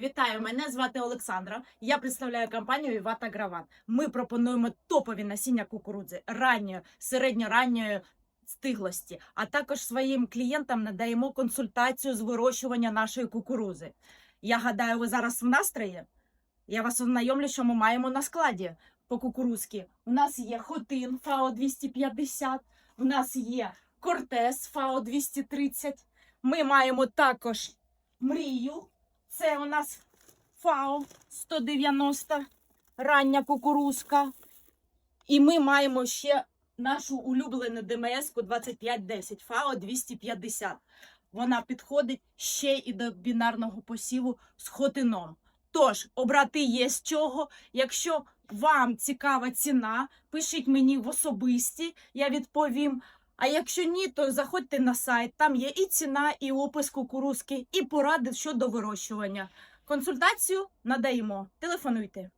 Вітаю, мене звати Олександра. Я представляю компанію Івата Граван. Ми пропонуємо топові насіння кукурудзи ранньої, середньоранньої стиглості, а також своїм клієнтам надаємо консультацію з вирощування нашої кукурузи. Я гадаю, ви зараз в настрої. Я вас ознайомлю, що ми маємо на складі по кукурузці. У нас є Хотин ФАО 250, у нас є Кортес ФАО 230. Ми маємо також мрію. Це у нас ФАО 190, рання кукурузка. І ми маємо ще нашу улюблену ДМС-ку 2510 ФАО 250. Вона підходить ще і до бінарного посіву з хотином. Тож, обрати є з чого. Якщо вам цікава ціна, пишіть мені в особисті, я відповім. А якщо ні, то заходьте на сайт. Там є і ціна, і опис кукурузки, і поради щодо вирощування. Консультацію надаємо. Телефонуйте.